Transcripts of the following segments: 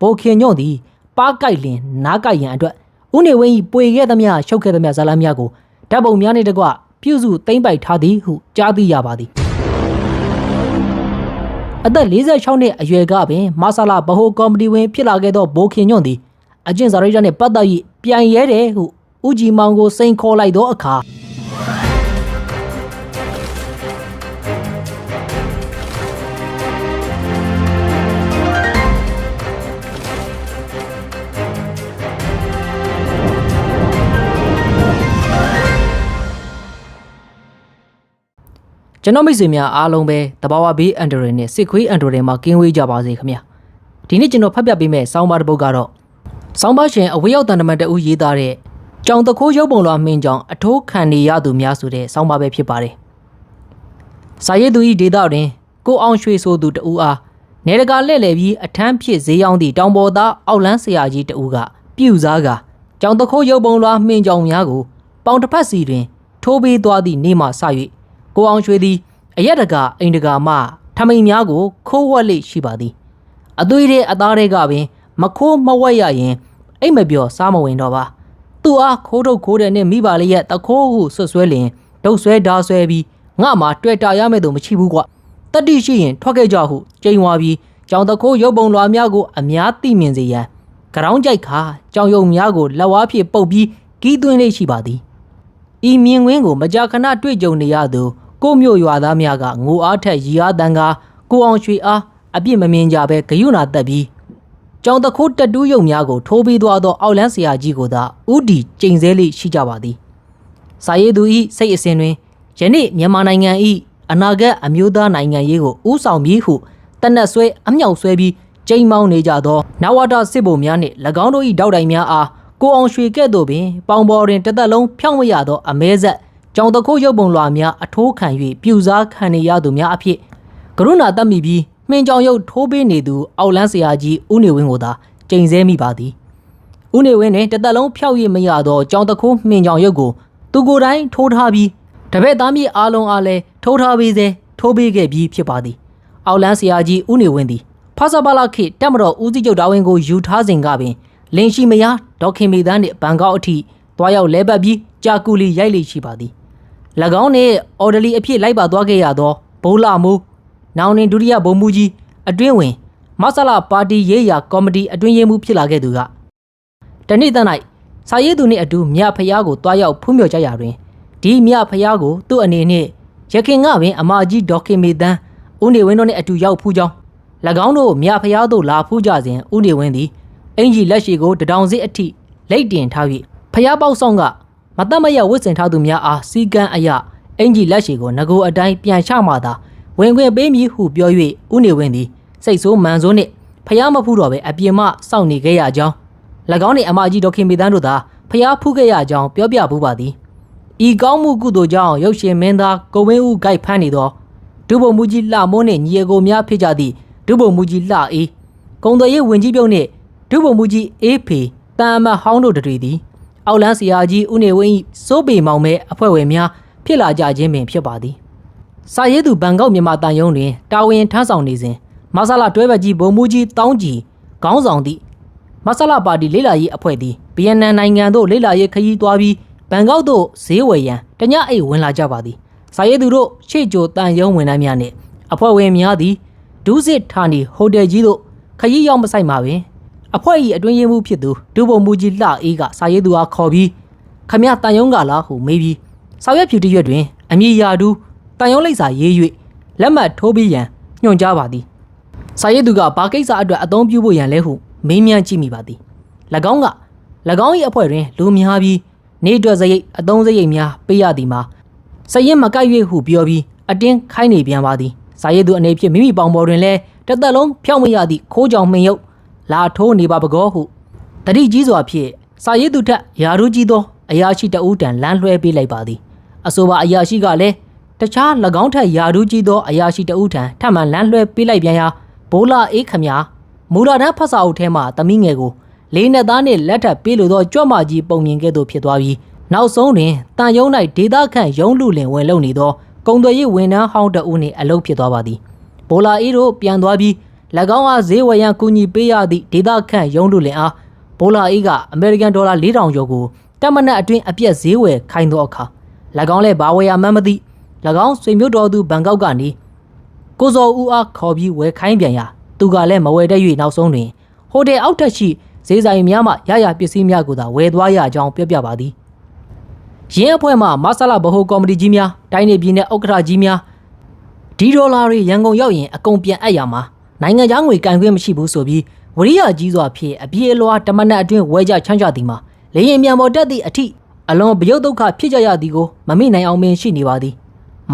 ဘိုခင်ညွန့်သည်ပါကိုက်လင်နားကိုက်ရန်အတွက်ဦးနေဝင်း၏ပွေခဲ့သမျှရှုပ်ခဲ့သမျှဇာလမ်းများကိုဓာတ်ပုံများနှင့်တကွပြုစုသိမ့်ပိုက်ထားသည်ဟုကြားသိရပါသည်အသက်46နှစ်အရွယ်ကပင်မဆလာဗဟိုကော်မတီဝင်ဖြစ်လာခဲ့သောဘိုခင်ညွန့်သည်အကျင့်စာရိတ္တနှင့်ပတ်သက်၍ပြန်ရဲတယ်ဟုဦးကြည်မောင်ကိုစိန်ခေါ်လိုက်သောအခါ ကျွန်တော်မိတ်ဆွေများအားလုံးပဲတဘာဝဘေးအန်ဒရယ်နဲ့စစ်ခွေးအန်ဒရယ်မှာကင်းဝေးကြပါစေခင်ဗျာဒီနေ့ကျွန်တော်ဖတ်ပြပေးမယ့်ဆောင်းပါးတစ်ပုဒ်ကတော့ဆောင်းပါးရှင်အဝေးရောက်တန်တမန်တဦးရေးသားတဲ့ကြောင်တခိုးရုပ်ပုံလွှာမင်းကြောင်အထိုးခံနေရသူများဆိုတဲ့ဆောင်းပါးပဲဖြစ်ပါတယ်စာရေးသူဤဒေတာတွင်ကိုအောင်ရွှေဆိုသူတဦးအားနေရကလှည့်လည်ပြီးအထမ်းဖြစ်ဈေးရောက်သည့်တောင်ပေါ်သားအောက်လန်းဆရာကြီးတဦးကပြူစားကကြောင်တခိုးရုပ်ပုံလွှာမင်းကြောင်များကိုပေါင်တစ်ဖက်စီတွင်ထိုးပေးသွားသည့်နေ့မှစ၍ ကိုအောင်ရွှေသည်အရက်တကာအိမ်တကာမှထမိန်များကိုခိုးဝက်လိရှိပါသည်အသွေးတဲ့အသားတွေကပင် မခိုးမဝက်ရရင်အိတ်မပြောစားမဝင်တော့ပါသူအားခိုးထုတ်ခိုးတဲ့နဲ့မိပါလျက်တခိုးဟုဆွတ်ဆွဲလင်ဒုတ်ဆွဲဓာဆွဲပြီးငါမှတွေ့တာရမဲ့သူမရှိဘူးကွတတိရှိရင်ထွက်ခဲ့ကြဟုကြိမ်ဝါပြီးကြောင်တခိုးရုပ်ပုံလွှာများကိုအများသိမြင်စေရန်ကရောင်းကြိုက်ခါကြောင်ယုံများကိုလက်ဝါးဖြင့်ပုတ်ပြီးကီးသွင်းလေးရှိပါသည်ဤမြင်ကွင်းကိုမကြာခဏတွေ့ကြုံနေရသူ ကိုမျိုးရွာသားများကငိုအားထက်ရီအားတန်ကားကိုအောင်ရွှေအားအပြစ်မမြင်ကြဘဲဂယုဏတက်ပြီးကြောင်တခိုးတက်တူးရုံများကိုထိုးပြီးသွားသောအောက်လန်းဆရာကြီးကိုသာဥတီကျိန်ဆဲလေးရှိကြပါသည်စာရေးသူဤစိတ်အစဉ်တွင်ယနေ့မြန်မာနိုင်ငံဤအနာဂတ်အမျိုးသားနိုင်ငံရေးကိုဥဆောင်ပြီးဟုတနက်ဆွဲအမြောက်ဆွဲပြီးကျိန်မောင်းနေကြသောနဝတစစ်ဗိုလ်များနှင့်၎င်းတို့၏တောက်တိုင်များအားကိုအောင်ရွှေကဲ့သို့ပင်ပေါင်ပေါ်တွင်တစ်သက်လုံးဖြောင်းမရသောအမဲဆက် ကြောင်တခိုးရုပ်ပုံလွှာများအထိုးခံ၍ပြူစားခံနေရသူများအဖြစ်ကရုဏာတတ်မိပြီးမှင်ကြောင်ရုပ်ထိုးပေးနေသူအောက်လန်းဆရာကြီးဦးနေဝင်းကိုသာကျိန်ဆဲမိပါသည်ဦးနေဝင်းနှင့်တစ်သက်လုံးဖြောက်ရမရသောကြောင်တခိုးမှင်ကြောင်ရုပ်ကိုသူကိုယ်တိုင်ထိုးထားပြီးတပည့်သားမြေအားလုံးအားလည်းထိုးထားပေးစေထိုးပေးခဲ့ပြီးဖြစ်ပါသည်အောက်လန်းဆရာကြီးဦးနေဝင်းသည်ဖာစာပါလာခေတ်တက်မတော်ဦးစီးချုပ်တာဝန်ကိုယူထားစဉ်ကပင်လင်ရှိမယားဒေါက်ခင်မီတန်းနှင့်ဘန်ကောက်အထိတွားရောက်လဲပတ်ပြီးကြာကူလီရိုက်လိရှိပါသည်၎ င်းနှင့်အော်ဒလီအဖြစ်လိုက်ပါသွားခဲ့ရသောဘိုးလာမိုးနောင်နှင့်ဒုတိယဗိုလ်မှူးကြီးအတွင်းဝင်မဆလာပါတီရေးရာကော်မတီအတွင်းရေးမှူးဖြစ်လာခဲ့သူကတနေ့တန်း၌စာရေးသူနှင့်အတူမြဖျားကိုတွားရောက်ဖူးမြော်ကြရာတွင်ဒီမြဖျားကိုသူ့အနေနှင့်ရခင်ကပင်အမကြီးဒေါက်ခင်မီတန်းဦးနေဝင်းတို့နှင့်အတူရောက်ဖူးကြောင်း၎င်းတို့မြဖျားတို့လာဖူးကြစဉ်ဦးနေဝင်းသည်အင်ကြီးလက်ရှိကိုတဒောင်စစ်အထိလိတ်တင်ထား၍ဖျားပေါက်ဆောင်က မတတ်မရဝစ်စင်ထားသူများအားစီကံအယအင်ကြီးလက်ရှိကိုငကိုအတိုင်းပြန်ချမှသာဝင်ခွင့်ပေးမည်ဟုပြော၍ဦးနေဝင်းသည်စိတ်ဆိုးမှန်ဆိုးနှင့်ဖျားမဖူးတော့ပဲအပြင်မှစောင့်နေခဲ့ရကြောင်း၎င်းနှင့်အမကြီးဒေါခင်မီတန်းတို့သာဖျားဖူးခဲ့ရကြောင်းပြောပြပူးပါသည်ဤကောင်းမှုကုသိုလ်ကြောင့်ရုပ်ရှင်မင်းသားကိုဝင်းဦးဂိုက်ဖမ်းနေသောဒုဗိုလ်မှူးကြီးလှမိုးနှင့်ညီအကိုများဖြစ်ကြသည့်ဒုဗိုလ်မှူးကြီးလှအေးကုံသွေးရေးဝင်ကြီးပြုံးနှင့်ဒုဗိုလ်မှူးကြီးအေးဖေတန်အမတ်ဟောင်းတို့တွေသည် အောက်လန်းဆရာကြီးဦးနေဝင်း၏စိုးပေမောင်မဲအဖွဲ့ဝင်များဖြစ်လာကြခြင်းပင်ဖြစ်ပါသည်စာရေးသူဘန်ကောက်မြန်မာတန်ယုံတွင်တာဝန်ထမ်းဆောင်နေစဉ်မဆလာတွဲဘက်ကြီးဗိုလ်မှူးကြီးတောင်းကြည်ခေါင်းဆောင်သည့်မဆလာပါတီလေးလာရေးအဖွဲ့သည်ဗီယက်နမ်နိုင်ငံသို့လေးလာရေးခရီးသွားပြီးဘန်ကောက်သို့ဈေးဝယ်ရန်တညအိတ်ဝင်လာကြပါသည်စာရေးသူတို့ရှေ့ကြိုတန်ယုံဝင်နှမ်းများနှင့်အဖွဲ့ဝင်များသည်ဒူးစစ်ဌာနီဟိုတယ်ကြီးသို့ခရီးရောက်မဆိုင်ပါပင် အဖွဲ့၏အတွင်းရေးမှူးဖြစ်သူဒုဗိုလ်မှူးကြီးလှအေးကစာရေးသူအားခေါ်ပြီးခမရတန်ယုံကလားဟုမေးပြီးစာရွက်ဖြူတရွက်တွင်အမည်ရာဒူးတန်ယုံလိပ်စာရေး၍လက်မှတ်ထိုးပြီးရန်ညွှန်ကြားပါသည်စာရေးသူကဘာကိစ္စအတွက်အသုံးပြုဖို့ရန်လဲဟုမေးမြန်းကြည့်မိပါသည်၎င်းက၎င်း၏အဖွဲ့တွင်လူများပြီးနေအတွက်စရိတ်အသုံးစရိတ်များပေးရသည်မှာစရင်မကိုက်၍ဟုပြောပြီးအတင်းခိုင်းနေပြန်ပါသည်စာရေးသူအနေဖြင့်မိမိပေါင်ပေါ်တွင်လည်းတစ်သက်လုံးဖြောင်းမရသည့်ခိုးကြောင်မှင်ရုပ် လာထိုးနေပါပကောဟုတတိကြီးစွာဖြင့်စာရေးသူထက်ယာရုကြီးသောအရာရှိတဦးတန်လမ်းလွှဲပေးလိုက်ပါသည်အဆိုပါအရာရှိကလည်းတခြား၎င်းထက်ယာရုကြီးသောအရာရှိတဦးထံထပ်မံလမ်းလွှဲပေးလိုက်ပြန်ရာဘိုးလာအေးခမညာမူလာတန်းဖတ်စာအုပ်ထဲမှသမီးငယ်ကိုလေးနဲ့သားနှင့်လက်ထပ်ပေးလိုသောကြွတ်မကြီးပုံမြင်ကဲ့သို့ဖြစ်သွားပြီးနောက်ဆုံးတွင်တန်ယုံ၌ဒေသခန့်ရုံးလူလင်ဝင်လုံနေသောကုံသွေးရေးဝန်ထမ်းဟောင်းတဦးနှင့်အလုပ်ဖြစ်သွားပါသည်ဘိုလာအေးတို့ပြန်သွားပြီး၎ င်းအားဈေးဝယ်ရန်ကူညီပေးရသည့်ဒေသခန့်ရုံးလူလင်အားဘိုလာအေးကအမေရိကန်ဒေါ်လာ4000ကျော်ကိုတက်မနက်အတွင်းအပြက်ဈေးဝယ်ခိုင်းသောအခါ၎င်းလည်းဘာဝယ်ရမှန်းမသိ၎င်းဆွေမျိုးတော်သူဘန်ကောက်ကနေကိုဇော်ဦးအားခေါ်ပြီးဝယ်ခိုင်းပြန်ရာသူကလည်းမဝယ်တတ်၍နောက်ဆုံးတွင်ဟိုတယ်အောက်ထက်ရှိဈေးဆိုင်များမှရရပစ္စည်းများကိုသာဝယ်သွားရကြောင်းပြောပြပါသည်ရင်းအဖွဲ့မှမဆလာဘဟုကော်မတီကြီးများတိုင်းနေပြည်နယ်ဥက္ကဋ္ဌကြီးများဒီဒေါ်လာတွေရန်ကုန်ရောက်ရင်အကုန်ပြန်အပ်ရမှာ နိုင်ငံသားငွေကန်ခွင့်မရှိဘူးဆိုပြီးဝရိယကြီးစွာဖြင့်အပြေအလွှာတမနက်အတွင်းဝဲကြချမ်းချသည်မှာလေရင်မြန်ပေါ်တက်သည့်အထိအလွန်ပယုတ်ဒုက္ခဖြစ်ကြရသည်ကိုမမိနိုင်အောင်ပင်ရှိနေပါသည်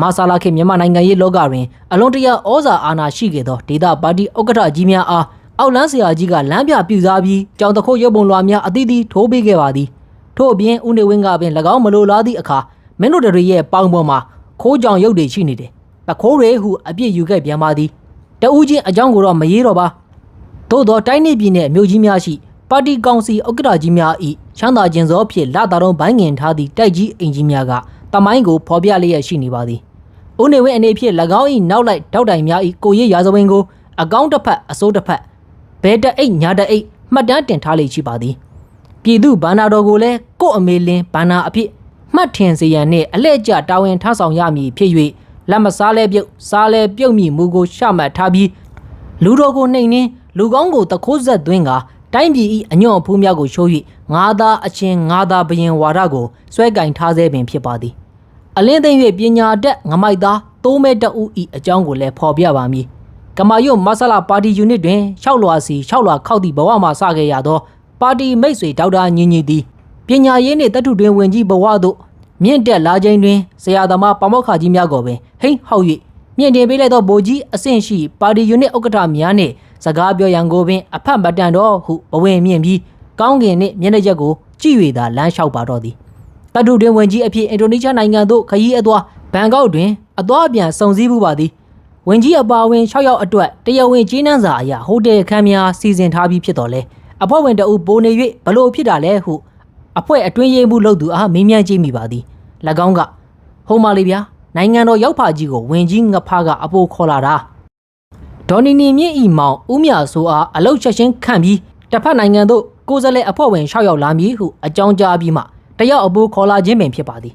မာဆာလာခေတ်မြန်မာနိုင်ငံရေးလောကတွင်အလွန်တရာဩဇာအာဏာရှိခဲ့သောဒေသပါတီဥက္ကဋ္ဌကြီးများအားအောက်လန်းဆရာကြီးကလမ်းပြပြစားပြီးကြောင်တခိုးရုပ်ပုံလွှာများအသီးသီးထိုးပေးခဲ့ပါသည်ထို့အပြင်ဦးနေဝင်းကပင်၎င်းမလိုလားသည့်အခါမင်းတို့တွေရဲ့ပေါင်ပေါ်မှာခိုးကြောင်ရုပ်တွေရှိနေတယ်ပခိုးတွေဟုအပြစ်ယူခဲ့ပြန်ပါသည် တဦးချင်းအကြောင်းကိုတော့မရေးတော့ပါသို့သောတိုင်းနေပြည်နယ်မြို့ကြီးများရှိပါတီကောင်စီဥက္ကဋ္ဌကြီးများ၏ချမ်းသာခြင်းစောဖြင့်လာတာတော့ဘိုင်းငင်ထားသည့်တိုက်ကြီးအင်ကြီးများကတမိုင်းကိုဖော်ပြလျက်ရှိနေပါသည်ဦးနေဝင်းအနေဖြင့်၎င်း၏နောက်လိုက်တောက်တိုင်များ၏ကိုရည်ရာဇဝင်ကိုအကောင့်တစ်ဖက်အစိုးတစ်ဖက်ဘဲတအိတ်ညာတအိတ်မှတ်တမ်းတင်ထားလေရှိပါသည်ပြည်သူဘာနာတော်ကိုလည်းကို့အမေလင်းဘာနာအဖြစ်မှတ်ထင်စေရန်နှင့်အလက်ကျတာဝန်ထမ်းဆောင်ရမည်ဖြစ်၍ လက်မစားလဲပြုတ်စားလဲပြုတ်မိမူကိုရှမှတ်ထားပြီးလူတော်ကိုနှိမ်နှင်းလူကောင်းကိုတခိုးဆက်သွင်းကတိုင်းပြည်၏အညွန့်အဖူးများကိုရှိုး၍ငါးသားအချင်းငါးသားဘရင်ဝါဒကိုဆွဲကင်ထားစေပင်ဖြစ်ပါသည်အလင်းသိမ့်၍ပညာတတ်ငမိုက်သားတိုးမဲတအူဤအကြောင်းကိုလည်းဖော်ပြပါမည်ကမာယုမဆလာပါတီယူနစ်တွင်6လွာစီ6လွာခောက်သည့်ဘဝမှစခဲ့ရသောပါတီမိတ်ဆွေဒေါက်တာညင်ညီသည်ပညာရေးနှင့်တပ်ထုတွင်ဝင်ကြီးဘဝသို့ မြင့်တက်လာခြင်းတွင်ဆရာသမားပမောက္ခကြီးများကိုပင်ဟိမ့်ဟောက်၍မြင့်တင်ပေးလိုက်သောဗိုလ်ကြီးအဆင့်ရှိပါတီယူနစ်ဥက္ကဋ္ဌများနှင့်စကားပြောရန်ကိုပင်အဖတ်မတန်တော့ဟုဘဝင်မြင့်ပြီးကောင်းကင်နှင့်မျက်နှာချက်ကိုကြည့်၍သာလမ်းလျှောက်ပါတော့သည်တပ်ထုတွင်ဝင်ကြီးအဖြစ်အင်ဒိုနီးရှားနိုင်ငံသို့ခရီးအသွားဘန်ကောက်တွင်အသွားအပြန်စုံစည်းမှုပါသည်ဝင်ကြီးအပါအဝင်6ယောက်အတွက်တရားဝင်ကြီးနှန်းစာအရာဟိုတယ်ခန်းများစီစဉ်ထားပြီးဖြစ်တော်လဲအဖွဲ့ဝင်တအုပ်ပိုနေ၍ဘလို့ဖြစ်တာလဲဟုအဖွဲ့အတွင်းရေးမှုလုပ်သူအားမေးမြန်းကြည့်မိပါသည်၎ င်းကဟိုမာလေးဗျာနိုင်ငံတော်ရောက်ဖာကြီးကိုဝင်ကြီးငဖားကအပိုးခေါ်လာတာဒေါ်နီနီမြင့်ဤမောင်ဦးမြဆိုအားအလုတ်ချက်ချင်းခန့်ပြီးတစ်ဖက်နိုင်ငံသို့ကိုယ်စားလှယ်အဖွဲ့ဝင်6ယောက်လာမည်ဟုအကြောင်းကြားပြီးမှတယောက်အပိုးခေါ်လာခြင်းပင်ဖြစ်ပါသည်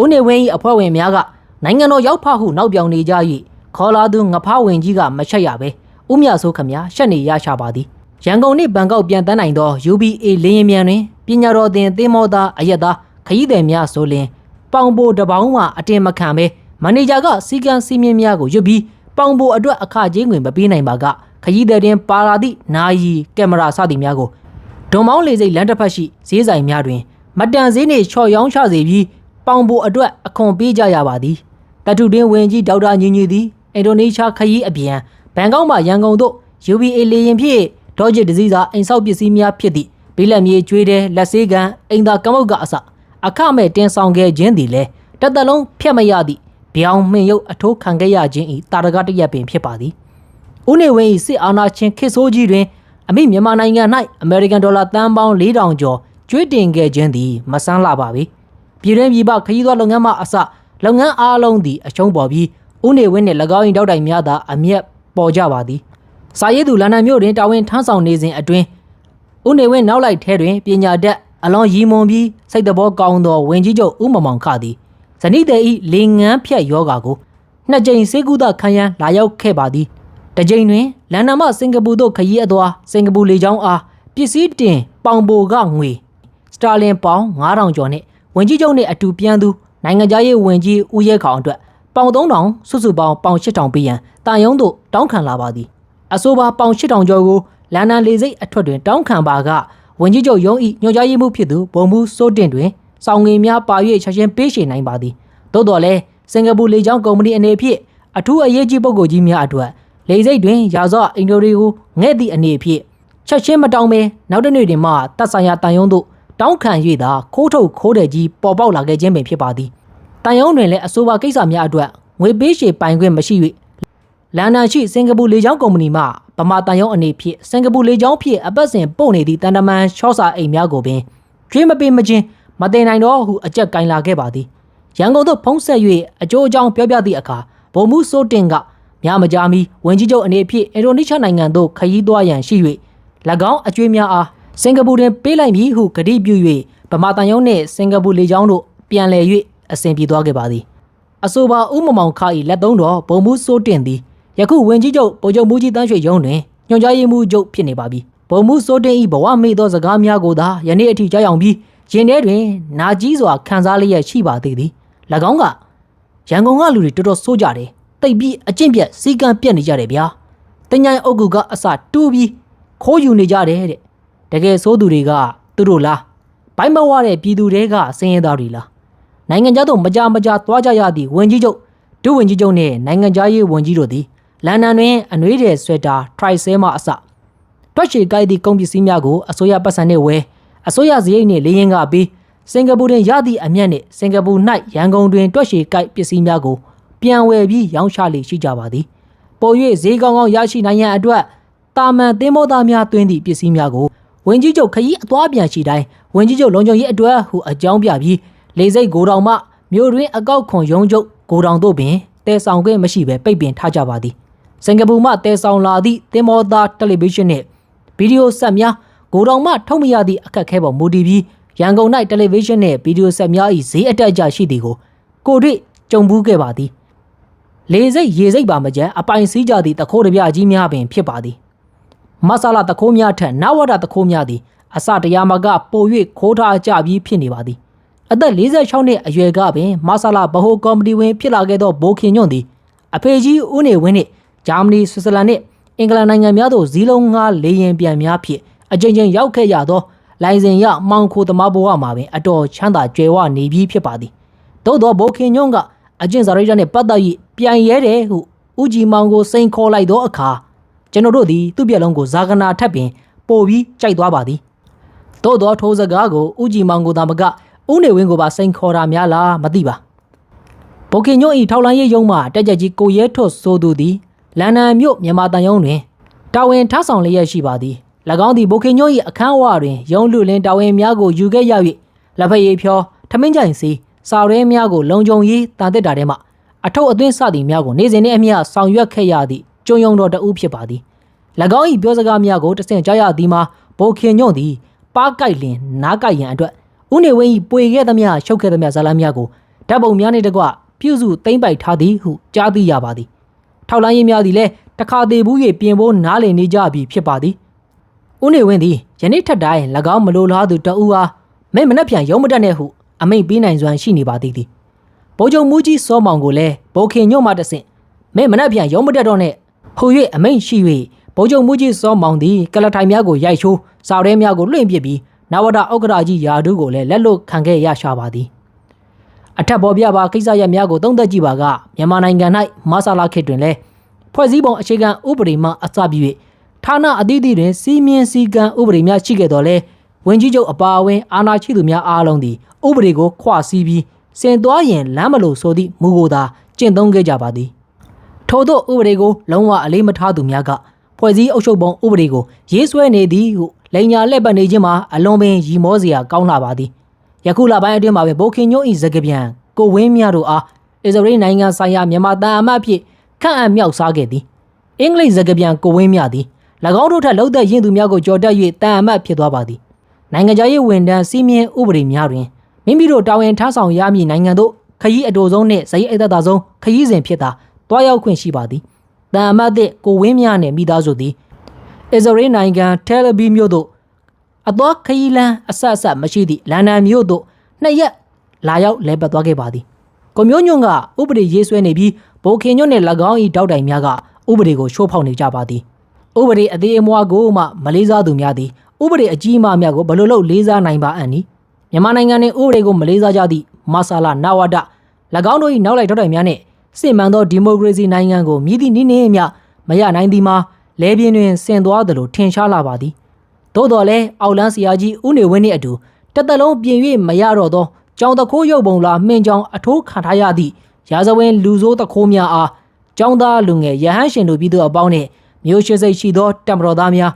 ဦးနေဝင်း၏အဖွဲ့ဝင်များကနိုင်ငံတော်ရောက်ဖဟုနောက်ပြောင်နေကြ၍ခေါ်လာသူငဖားဝင်ကြီးကမချက်ရပဲဦးမြဆိုခမရှက်နေရရှာပါသည်ရန်ကုန်နှင့်ဘန်ကောက်ပြန်တန်းနိုင်သော UBA လင်းရင်မြန်တွင်ပညာတော်သင်သင်းမောသားအရက်သားခရီးသည်များဆိုလင် ပေါင်ပိုတပေါင်းမှအတင်မခံပဲမန်နေဂျာကစီကံစီမင်းများကိုရွတ်ပြီးပေါင်ပိုအတွက်အခကြေးငွေမပေးနိုင်ပါကခရီးသည်တင်ပါလာသည့်နာယီကင်မရာစသည်များကိုဒွန်မောင်းလေစိတ်လမ်းတစ်ဖက်ရှိဈေးဆိုင်များတွင် မတန်ဈေးနှင့်ချော်ရောင်းချစေပြီးပေါင်ပိုအတွက်အခွန်ပေးကြရပါသည်တထုတွင်ဝင်ကြီးဒေါက်တာညီညီသည်အင်ဒိုနီးရှားခရီးအပြန်ဘန်ကောက်မှရန်ကုန်သို့ UBA လေယာဉ်ဖြင့်ဒေါ်ဂျစ်ဒစည်းစာအိမ်ဆောက်ပစ္စည်းများဖြစ်သည့်ဘိလက်မြေကျွေးတဲ့လက်ဆေးကန်အိမ်သာကမုတ်ကအစ အခမဲ့တင်ဆောင်ခဲ့ခြင်းသည်လည်းတသက်လုံးဖျက်မရသည့်ဗျောင်မှင်ရုပ်အထိုးခံခဲ့ရခြင်းဤတာရကတရက်ပင်ဖြစ်ပါသည်။ဦးနေဝင်း၏စစ်အာဏာရှင်ခေတ်ဆိုးကြီးတွင်အမိမြန်မာနိုင်ငံ၌အမေရိကန်ဒေါ်လာတန်ပေါင်း4000ကျော်ကျွေးတင်ခဲ့ခြင်းသည်မဆန်းလာပါပြီ။ပြည်တွင်းပြည်ပခရီးသွားလုပ်ငန်းမှအစလုပ်ငန်းအားလုံးသည်အရှုံးပေါ်ပြီးဦးနေဝင်းနှင့်၎င်း၏တောက်တိုင်များသာအမျက်ပေါ်ကြပါသည်။စာရေးသူလန်ဒန်မြို့တွင်တာဝန်ထမ်းဆောင်နေစဉ်အတွင်းဦးနေဝင်းနောက်လိုက်ထဲတွင်ပညာတတ် အလွန်ရီမွန်ပြီးစိတ်တဘောကောင်းသောဝင်ကြီးချုပ်ဦးမမောင်ခသည်ဇနီးတဲ့ဤလေငန်းဖြတ်ယောဂါကိုနှစ်ကြိမ်စေကုသခံရန်လာရောက်ခဲ့ပါသည်တစ်ကြိမ်တွင်လန်ဒန်မှစင်ကာပူသို့ခရီးအသွားစင်ကာပူလေကြောင်းအားပစ္စည်းတင်ပေါင်ပိုကငွေစတာလင်ပေါင်9000ကျော်နဲ့ဝင်ကြီးချုပ်နှင့်အတူပြန်သူနိုင်ငံသားရေးဝင်ကြီးဦးရဲခေါင်အတွက်ပေါင်3000စုစုပေါင်းပေါင်8000ပေးရန်တာယုံသို့တောင်းခံလာပါသည်အဆိုပါပေါင်8000ကျော်ကိုလန်ဒန်လေဆိပ်အထွက်တွင်တောင်းခံပါက ဝင်ကြီးချုပ်ရုံး၏ညွှန်ကြားရေးမှူးဖြစ်သူဗိုလ်မှူးစိုးတင်တွင်စောင်းငင်များပါ၍ချက်ချင်းပေးရှင်းနိုင်ပါသည်သို့တော်လည်းစင်ကာပူလေကြောင်းကုမ္ပဏီအနေဖြင့်အထူးအရေးကြီးပုဂ္ဂိုလ်ကြီးများအတွက်လေဆိပ်တွင်ရာဇဝအင်ဒိုရီကိုငဲ့သည့်အနေဖြင့်ချက်ချင်းမတောင်းပဲနောက်တစ်နေ့တွင်မှတပ်ဆိုင်ရာတန်ယုံတို့တောင်းခံ၍သာခိုးထုတ်ခိုးတယ်ကြီးပေါ်ပေါက်လာခဲ့ခြင်းပင်ဖြစ်ပါသည်တန်ယုံတွင်လည်းအဆိုပါကိစ္စများအတွက်ငွေပေးရှေပိုင်ခွင့်မရှိ၍ လန်ဒန်ရှိစင်ကာပူလေကြောင်းကုမ္ပဏီမှဗမာတန်ယုံအနေဖြင့်စင်ကာပူလေကြောင်းဖြင့်အပတ်စဉ်ပို့နေသည့်တန်တမန်ရှော့စာအိမ်များကိုပင်ကျွေးမပေးမချင်းမတင်နိုင်တော့ဟုအကြက်ကင်လာခဲ့ပါသည်ရန်ကုန်သို့ဖုံးဆက်၍အကျိုးအကြောင်းပြောပြသည့်အခါဗိုလ်မှူးစိုးတင်ကများမကြာမီဝန်ကြီးချုပ်အနေဖြင့်အင်ဒိုနီးရှားနိုင်ငံသို့ခရီးသွားရန်ရှိ၍၎င်းအကျွေးများအားစင်ကာပူတွင်ပေးလိုက်မည်ဟုကတိပြု၍ဗမာတန်ယုံနှင့်စင်ကာပူလေကြောင်းတို့ပြန်လည်၍အစဉ်ပြေသွားခဲ့ပါသည်အဆိုပါဥမမောင်ခါ၏လက်သုံးတော်ဘုံမှုစိုးတင်သည် ယခုဝန်ကြီးချုပ်ဗိုလ်ချုပ်မူကြီးတန်းရွှေရုံးတွင်ညွှန်ကြားရေးမှူးချုပ်ဖြစ်နေပါပြီဘုံမှုစိုးတင်၏ဘဝမေ့သောစကားများကိုသာယနေ့အထိကြောက်အောင်ပြီးရင်ထဲတွင်နာကြီးစွာခံစားလျက်ရှိပါသေးသည်၎င်းကရန်ကုန်ကလူတွေတော်တော်ဆိုးကြတယ်တိတ်ပြီးအကျင့်ပြတ်စီကံပြတ်နေကြတယ်ဗျာတညိုင်အုပ်ကူကအစတူးပြီးခိုးယူနေကြတယ်တဲ့တကယ်ဆိုးသူတွေကသူတို့လားဘိုင်းမဝတဲ့ပြည်သူတွေကစင်းရဲသားတွေလားနိုင်ငံခြားသို့မကြမကြသွားကြရသည့်ဝန်ကြီးချုပ်ဒုဝန်ကြီးချုပ်နှင့်နိုင်ငံခြားရေးဝန်ကြီးတို့သည် လန်ဒန်တွင်အနှွေးတဲ့ဆွဲတာထရိုက်ဆဲမှအစတွက်ချေကိုက်သည့်ကုန်ပစ္စည်းများကိုအစိုးရပတ်စံနှင့်ဝယ်အစိုးရစရိတ်နှင့်လေရင်ကပြီးစင်ကာပူတွင်ရသည့်အမြတ်နှင့်စင်ကာပူ၌ရန်ကုန်တွင်တွက်ချေကိုက်ပစ္စည်းများကိုပြန်ဝယ်ပြီးရောင်းချလေရှိကြပါသည်ပို၍ဈေးကောင်းကောင်းရရှိနိုင်ရန်အတွက်တာမန်သင်းမောသားများတွင်သည့်ပစ္စည်းများကိုဝင်ကြီးချုပ်ခရီးအသွားပြန်ရှိတိုင်းဝင်ကြီးချုပ်လုံခြုံရေးအတွက်ဟုအကြောင်းပြပြီးလေစိတ်ဂိုတောင်မှမြို့တွင်အကောက်ခွန်ရုံးချုပ်ဂိုတောင်တို့ပင်တဲဆောင်ခွင့်မရှိဘဲပိတ်ပင်ထားကြပါသည် စင်ကာပူမှတဲဆောင်လာသည့်သင်းမောသားတယ်လီဗီရှင်းနှင့်ဗီဒီယိုဆက်များဂိုတောင်မှထုတ်မရသည့်အခက်အခဲပေါ်မူတည်ပြီးရန်ကုန်၌တယ်လီဗီရှင်းနှင့်ဗီဒီယိုဆက်များ၏ဈေးအတက်အကျရှိသည်ကိုကိုတွေ့ကြုံဘူးခဲ့ပါသည်လေစိတ်ရေစိတ်ပါမကြမ်းအပိုင်စည်းကြသည့်တခိုးတပြကြီးများပင်ဖြစ်ပါသည်မဆာလာတခိုးများထက်နဝဒတခိုးများသည်အစတရားမကပို၍ခိုးထားကြပြီးဖြစ်နေပါသည်အသက်46နှစ်အရွယ်ကပင်မဆာလာဗဟိုကော်မတီဝင်ဖြစ်လာခဲ့သောဘိုခင်ညွန့်သည်အဖေကြီးဦးနေဝင်းနှင့် ဂျာမနီဆွစ်ဇာလန်နှင့်အင်္ဂလန်နိုင်ငံများသို့ဇီးလုံးငါးလေရင်ပြန်များဖြင့်အကြိမ်ကြိမ်ရောက်ခဲ့ရသောလိုင်စင်ရမောင်ခိုသမားဘဝမှာပင်အတော်ချမ်းသာကြွယ်ဝနေပြီးဖြစ်ပါသည်သို့သောဘိုခင်ညွန့်ကအကျင့်စာရိတ္တနှင့်ပတ်သက်၍ပြန်ရဲတယ်ဟုဦးကြည်မောင်ကိုစိန်ခေါ်လိုက်သောအခါကျွန်တော်တို့သည်သူ့ပြက်လုံးကိုဇာကနာထပ်ပင်ပို့ပြီးကြိုက်သွားပါသည်သို့သောထိုးစကားကိုဦးကြည်မောင်ကိုသာမကဦးနေဝင်းကိုပါစိန်ခေါ်တာများလားမသိပါဘိုကင်ညွန့်ဤထောက်လိုင်းရေးရုံးမှတက်ကြကြီးကိုရဲထွတ်ဆိုသူသည် လန်ဒန်မြို့မြန်မာတန်ယုံတွင်တာဝန်ထမ်းဆောင်လျက်ရှိပါသည်၎င်းသည်ဘိုကင်ညွန့်၏အခန်းအဝတွင်ရုံးလူလင်းတာဝန်များကိုယူခဲ့ရ၍လက်ဖက်ရည်ဖြောထမင်းကြိုင်စီစာရဲများကိုလုံခြုံရေးတန်တက်တာထဲမှအထုပ်အသွင်းစသည်များကိုနေစဉ်နှင့်အမျှဆောင်ရွက်ခဲ့ရသည့်ကျွန်းယုံတော်တဦးဖြစ်ပါသည်၎င်း၏ပြောစကားများကိုတဆင့်ကြားရသည်မှာဘိုခင်ညွန့်သည်ပါးကိုက်လင်နားကိုက်ရန်အတွက်ဦးနေဝင်း၏ပွေခဲ့သမျှရှုပ်ခဲ့သမျှဇာလန်းများကိုဓာတ်ပုံများနှင့်တကွပြုစုသိမ့်ပိုက်ထားသည်ဟုကြားသိရပါသည် ထောက်လိုင်းရေးများသည်လည်းတခါသေးဘူး၍ပြင်ဖို့နားလည်နေကြပြီဖြစ်ပါသည်ဦးနေဝင်းသည်ယနေ့ထက်တိုင်း၎င်းမလိုလားသူတဦးအားမင်းမနှက်ပြန်ရုံးမတက်နဲ့ဟုအမိန့်ပေးနိုင်စွမ်းရှိနေပါသည်သည်ဗိုလ်ချုပ်မူကြီးစောမောင်ကိုလည်းဘိုခင်ညွန့်မှတဆင့်မင်းမနှက်ပြန်ရုံးမတက်တော့နဲ့ဟို၍အမိန့်ရှိ၍ဗိုလ်ချုပ်မူကြီးစောမောင်သည်ကလထိုင်များကိုရိုက်ချိုးစာရဲများကိုလွှင့်ပစ်ပြီးနဝဒဥက္ကရာကြီးယာဒုကိုလည်းလက်လွတ်ခံခဲ့ရရှာပါသည် အထက်ပေါ်ပြပါကိစ္စရပ်များကိုသုံးသပ်ကြည့်ပါကမြန်မာနိုင်ငံ၌မဆာလာခေတ်တွင်လည်းဖွဲ့စည်းပုံအခြေခံဥပဒေမှအစပြု၍ဌာနအသီးသီးတွင်စီမင်းစည်းကမ်းဥပဒေများရှိခဲ့တော်လဲဝင်ကြီးချုပ်အပါအဝင်အာဏာရှိသူများအားလုံးသည်ဥပဒေကိုခွစည်းပြီးစင်သွားရင်လမ်းမလို့ဆိုသည့်မူကိုသာကျင့်သုံးခဲ့ကြပါသည်ထို့သောဥပဒေကိုလုံးဝအလေးမထားသူများကဖွဲ့စည်းအုပ်ချုပ်ပုံဥပဒေကိုရေးဆွဲနေသည်ဟုလိန်ညာလက်ပတ်နေခြင်းမှာအလွန်ပင်ရီမောစရာကောင်းလာပါသည် ယခုလပိုင်းအတွင်းမှာပဲဘိုခင်ညို့ဤစကပြန်ကိုဝင်းမြတို့အားအစ္စရေးနိုင်ငံဆိုင်ရာမြန်မာတန်အမတ်ဖြစ်ခန့်အပ်မြောက်စားခဲ့သည်အင်္ဂလိပ်စကားပြန်ကိုဝင်းမြသည်၎င်းတို့ထက်လှုပ်သက်ရင်သူများကိုကြော်တက်၍တန်အမတ်ဖြစ်သွားပါသည်နိုင်ငံခြားရေးဝန်ထမ်းစီမင်းဥပဒေများတွင်မိမိတို့တာဝန်ထမ်းဆောင်ရမည့်နိုင်ငံတို့ခရီးအတူဆုံးနှင့်ဇယိအသက်သာဆုံးခရီးစဉ်ဖြစ်သာတွားရောက်ခွင့်ရှိပါသည်တန်အမတ်သည့်ကိုဝင်းမြနှင့်မိသားစုသည်အစ္စရေးနိုင်ငံတယ်လီဗီမြို့သို့ အသောခရီးလန်းအဆက်အဆက်မရှိသည့်လန်ဒန်မြို့သို့နှစ်ရက်လာရောက်လဲပတ်သွားခဲ့ပါသည်ကွန်မျိုးညွန့်ကဥပဒေရေးဆွဲနေပြီးဘိုခင်ညွန့်နဲ့၎င်း၏တောက်တိုင်များကဥပဒေကိုချိုးဖောက်နေကြပါသည်ဥပဒေအသေးအမွားကိုမှမလေးစားသူများသည်ဥပဒေအကြီးအမားများကိုဘလို့လို့လေးစားနိုင်ပါအံ့နီမြန်မာနိုင်ငံတွင်ဥပဒေကိုမလေးစားကြသည့်မဆာလာနာဝဒ၎င်းတို့၏နောက်လိုက်တောက်တိုင်များနှင့်စစ်မှန်သောဒီမိုကရေစီနိုင်ငံကိုမြည်သည့်နည်းနည်းမျှမရနိုင်သည်မှာလဲပြင်းတွင်ဆင်သွားသလိုထင်ရှားလာပါသည် သို့တော်လည်းအောက်လန်းဆရာကြီးဦးနေဝင်းနှင့်အတူတစ်သက်လုံးပြင်၍မရတော့သောကြောင်တခိုးရုပ်ပုံလာမှင်ကြောင်အထိုးခံထားရသည့်ရာဇဝင်လူဆိုးတခိုးများအားကျောင်းသားလူငယ်ရဟန်းရှင်တို့ပြည်သူအပေါင်းနှင့်မျိုးရှိစိတ်ရှိသောတံပတော်သားများ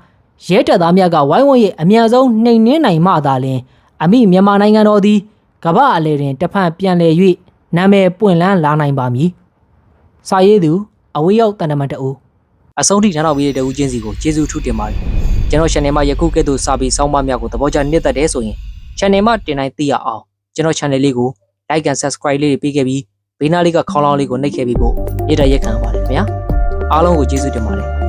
ရဲတပ်သားများကဝိုင်းဝန်း၍အမြန်ဆုံးနှိမ်နှင်းနိုင်မှသာလျှင်အမိမြန်မာနိုင်ငံတော်သည်ကမ္ဘာအလယ်တွင်တဖန်ပြန်လည်၍နာမည်ပွင့်လန်းလာနိုင်ပါမည်။စာရေးသူအဝေးရောက်တန်တမန်တအူအဆုံးထိနားတော်ပြီးတဲ့တဦးချင်းစီကိုကျေးဇူးထူးတင်ပါတယ် ကျွန်တော် channel မှာယခုကဲ့သို့စာပေစောင်းပါများကိုသဘောကျနှစ်သက်တယ်ဆိုရင် channel မှာတင်တိုင်းသိရအောင်ကျွန်တော် channel လေးကို like and subscribe လေးတွေပေးခဲ့ပြီးဘေးနားလေးကခေါင်းလောင်းလေးကိုနှိပ်ခဲ့ပြီးဖို့နေ့တရက်ခံပါတယ်ခင်ဗျာအားလုံးကိုကျေးဇူးတင်ပါတယ်